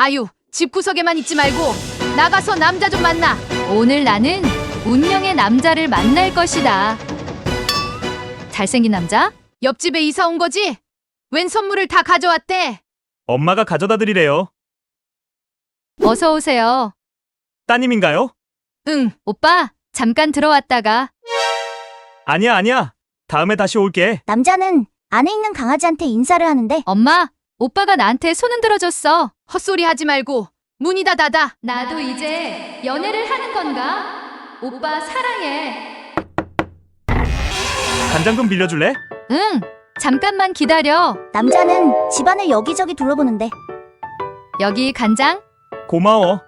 아유, 집구석에만 있지 말고 나가서 남자 좀 만나. 오늘 나는 운명의 남자를 만날 것이다. 잘생긴 남자? 옆집에 이사 온 거지? 웬 선물을 다 가져왔대? 엄마가 가져다 드리래요. 어서 오세요. 따님인가요? 응, 오빠, 잠깐 들어왔다가. 아니야, 아니야. 다음에 다시 올게. 남자는 안에 있는 강아지한테 인사를 하는데 엄마, 오빠가 나한테 손 흔들어줬어. 헛소리 하지 말고 문이다 닫아. 나도 이제 연애를 하는 건가? 오빠 사랑해. 간장 좀 빌려줄래? 응, 잠깐만 기다려. 남자는 집안을 여기저기 둘러보는데 여기 간장 고마워.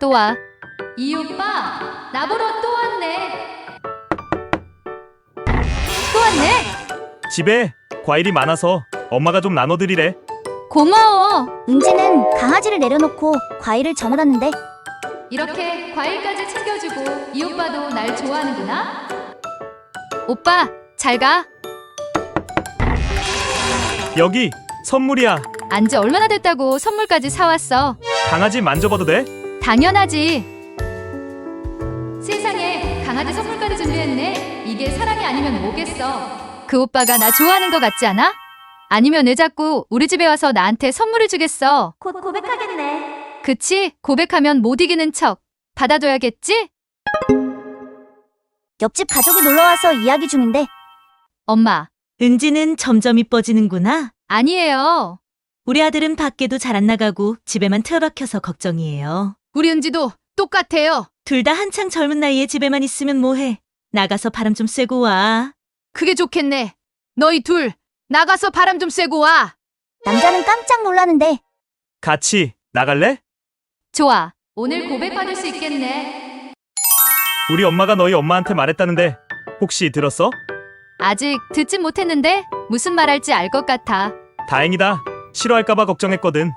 또 와. 이 오빠 나보러 또 왔네. 또 왔네. 집에 과일이 많아서 엄마가 좀 나눠드리래. 고마워. 은지는 강아지를 내려놓고 과일을 전화하는데 이렇게 과일까지 챙겨주고 이 오빠도 날 좋아하는구나. 오빠 잘 가. 여기 선물이야. 안지 얼마나 됐다고 선물까지 사왔어. 강아지 만져봐도 돼? 당연하지. 세상에 강아지 선물까지 준비했네. 이게 사랑이 아니면 뭐겠어. 그 오빠가 나 좋아하는 거 같지 않아? 아니면 왜 자꾸 우리 집에 와서 나한테 선물을 주겠어? 곧 고백하겠네. 그치? 고백하면 못 이기는 척. 받아줘야겠지? 옆집 가족이 놀러와서 이야기 중인데 엄마, 은지는 점점 이뻐지는구나. 아니에요. 우리 아들은 밖에도 잘 안 나가고 집에만 틀어박혀서 걱정이에요. 우리 은지도 똑같아요. 둘 다 한창 젊은 나이에 집에만 있으면 뭐해. 나가서 바람 좀 쐬고 와. 그게 좋겠네. 너희 둘 나가서 바람 좀 쐬고 와. 남자는 깜짝 놀라는데 같이 나갈래? 좋아. 오늘 고백받을 수 있겠네. 우리 엄마가 너희 엄마한테 말했다는데 혹시 들었어? 아직 듣진 못했는데 무슨 말할지 알 것 같아. 다행이다. 싫어할까봐 걱정했거든.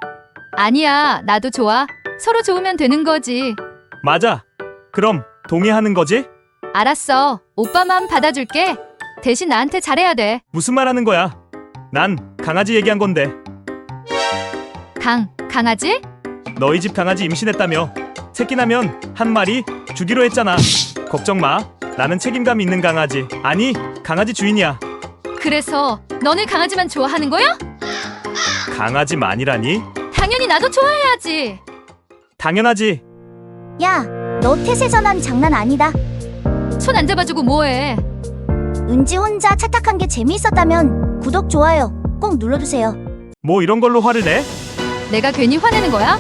아니야, 나도 좋아. 서로 좋으면 되는 거지. 맞아. 그럼 동의하는 거지? 알았어. 오빠 맘 받아줄게. 대신 나한테 잘해야 돼. 무슨 말 하는 거야? 난 강아지 얘기한 건데. 강, 강아지? 너희 집 강아지 임신했다며. 새끼 나면 한 마리 주기로 했잖아. 걱정 마. 나는 책임감 있는 강아지. 아니, 강아지 주인이야. 그래서 너는 강아지만 좋아하는 거야? 강아지만이라니? 당연히 나도 좋아해야지. 당연하지. 야, 너 태세 전환 장난 아니다. 손 안 잡아주고 뭐해. 은지 혼자 착각한 게 재미있었다면 구독 좋아요 꼭 눌러주세요. 뭐 이런 걸로 화를 내? 내가 괜히 화내는 거야?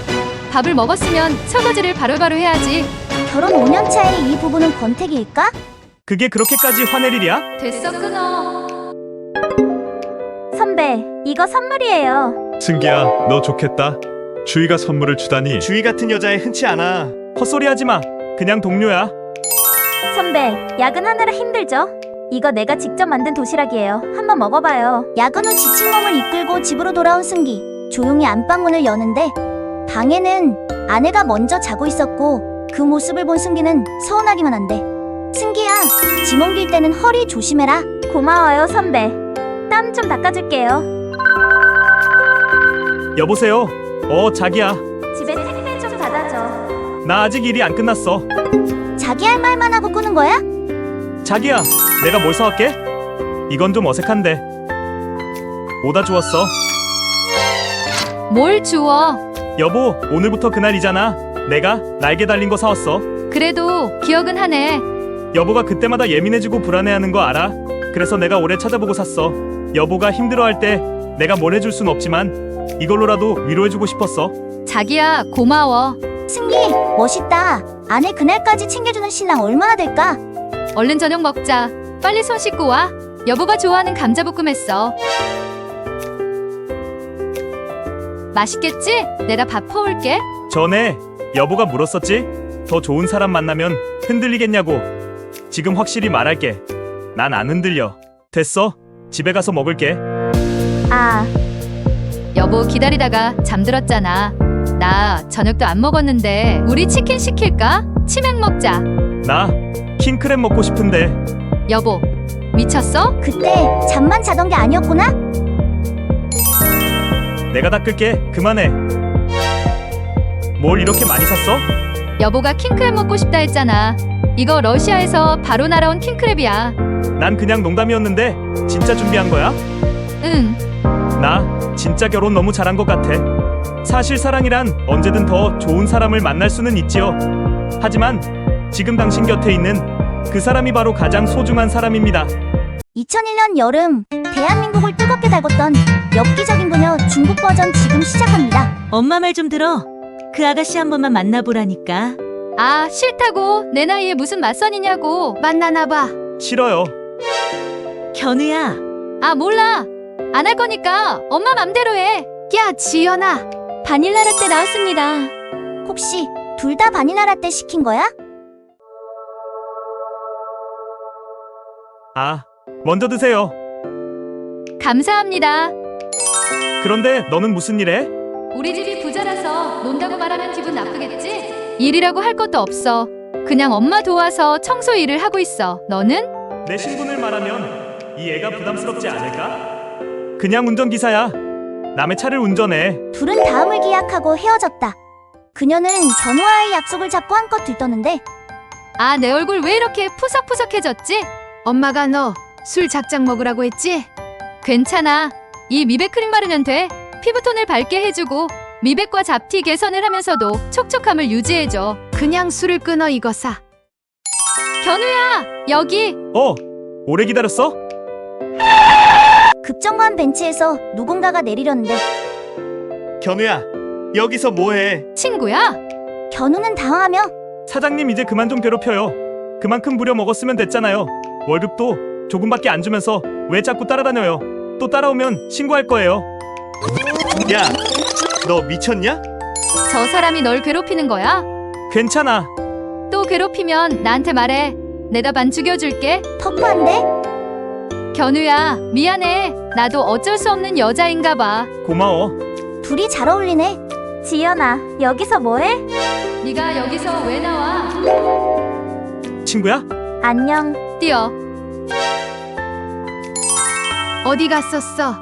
밥을 먹었으면 설거지를 바로바로 해야지. 결혼 5년 차에 이 부부는 권태기일까? 그게 그렇게까지 화낼 일이야? 됐어, 끊어. 선배, 이거 선물이에요. 승기야, 너 좋겠다. 주희가 선물을 주다니. 주희 같은 여자에 흔치 않아. 헛소리 하지 마. 그냥 동료야. 선배, 야근하느라 힘들죠? 이거 내가 직접 만든 도시락이에요. 한번 먹어봐요. 야근 후 지친 몸을 이끌고 집으로 돌아온 승기. 조용히 안방문을 여는데 방에는 아내가 먼저 자고 있었고 그 모습을 본 승기는 서운하기만 한데 승기야, 짐 옮길 때는 허리 조심해라. 고마워요, 선배. 땀 좀 닦아줄게요. 여보세요. 어, 자기야. 집에 택배 좀 받아줘. 나 아직 일이 안 끝났어. 자기 할 말만 하고 끄는 거야? 자기야, 내가 뭘 사왔게? 이건 좀 어색한데. 오다 주웠어. 뭘 주워? 여보, 오늘부터 그날이잖아. 내가 날개 달린 거 사왔어. 그래도 기억은 하네. 여보가 그때마다 예민해지고 불안해하는 거 알아. 그래서 내가 오래 찾아보고 샀어. 여보가 힘들어할 때 내가 뭘 해줄 순 없지만 이걸로라도 위로해주고 싶었어. 자기야, 고마워. 승기, 멋있다. 아내 그날까지 챙겨주는 신랑 얼마나 될까? 얼른 저녁 먹자. 빨리 손 씻고 와. 여보가 좋아하는 감자볶음 했어. 맛있겠지? 내가 밥 퍼올게. 전에 여보가 물었었지? 더 좋은 사람 만나면 흔들리겠냐고. 지금 확실히 말할게. 난 안 흔들려. 됐어. 집에 가서 먹을게. 아, 여보 기다리다가 잠들었잖아. 나 저녁도 안 먹었는데 우리 치킨 시킬까? 치맥 먹자. 나 킹크랩 먹고 싶은데 여보, 미쳤어? 그때 잠만 자던 게 아니었구나? 내가 닦을게. 그만해. 뭘 이렇게 많이 샀어? 여보가 킹크랩 먹고 싶다 했잖아. 이거 러시아에서 바로 날아온 킹크랩이야. 난 그냥 농담이었는데 진짜 준비한 거야? 응. 나 진짜 결혼 너무 잘한 것 같아. 사실 사랑이란 언제든 더 좋은 사람을 만날 수는 있지요. 하지만 지금 당신 곁에 있는 그 사람이 바로 가장 소중한 사람입니다. 2001년 여름 대한민국을 뜨겁게 달궜던 엽기적인 그녀 중국 버전 지금 시작합니다. 엄마 말 좀 들어. 그 아가씨 한 번만 만나보라니까. 아, 싫다고. 내 나이에 무슨 맞선이냐고. 만나나 봐. 싫어요. 견우야, 아, 몰라. 안 할 거니까 엄마 맘대로 해. 야, 지연아. 바닐라 라떼 나왔습니다. 혹시 둘 다 바닐라 라떼 시킨 거야? 아, 먼저 드세요. 감사합니다. 그런데 너는 무슨 일해? 우리 집이 부자라서 논다고 말하면 기분 나쁘겠지? 일이라고 할 것도 없어. 그냥 엄마 도와서 청소 일을 하고 있어. 너는? 내 신분을 말하면 이 애가 부담스럽지 않을까? 그냥 운전기사야. 남의 차를 운전해. 둘은 다음을 기약하고 헤어졌다. 그녀는 견우와의 약속을 잡고 한껏 들떠는데 아, 내 얼굴 왜 이렇게 푸석푸석해졌지? 엄마가 너 술 작작 먹으라고 했지? 괜찮아. 이 미백 크림 바르면 돼. 피부톤을 밝게 해주고 미백과 잡티 개선을 하면서도 촉촉함을 유지해줘. 그냥 술을 끊어 이거 사. 견우야, 여기. 어, 오래 기다렸어? 급정거한 벤치에서 누군가가 내리려는데 견우야, 여기서 뭐해? 친구야? 견우는 당황하며 사장님 이제 그만 좀 괴롭혀요. 그만큼 부려 먹었으면 됐잖아요. 월급도 조금밖에 안 주면서 왜 자꾸 따라다녀요? 또 따라오면 신고할 거예요. 야, 너 미쳤냐? 저 사람이 널 괴롭히는 거야? 괜찮아. 또 괴롭히면 나한테 말해. 내가 반 죽여줄게. 터프한데 견우야, 미안해. 나도 어쩔 수 없는 여자인가 봐. 고마워. 둘이 잘 어울리네. 지연아, 여기서 뭐해? 네가 여기서 왜 나와? 친구야? 안녕. 뛰어. 어디 갔었어?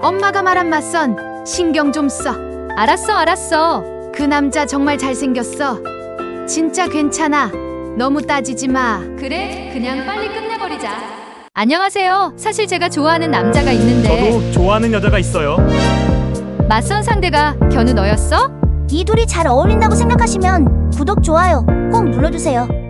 엄마가 말한 맞선 신경 좀 써. 알았어, 알았어. 그 남자 정말 잘생겼어. 진짜 괜찮아. 너무 따지지 마. 그래, 그냥 빨리 끝내버리자. 안녕하세요. 사실 제가 좋아하는 남자가 있는데 저도 좋아하는 여자가 있어요. 맞선 상대가 견우 너였어? 이 둘이 잘 어울린다고 생각하시면 구독, 좋아요 꼭 눌러주세요.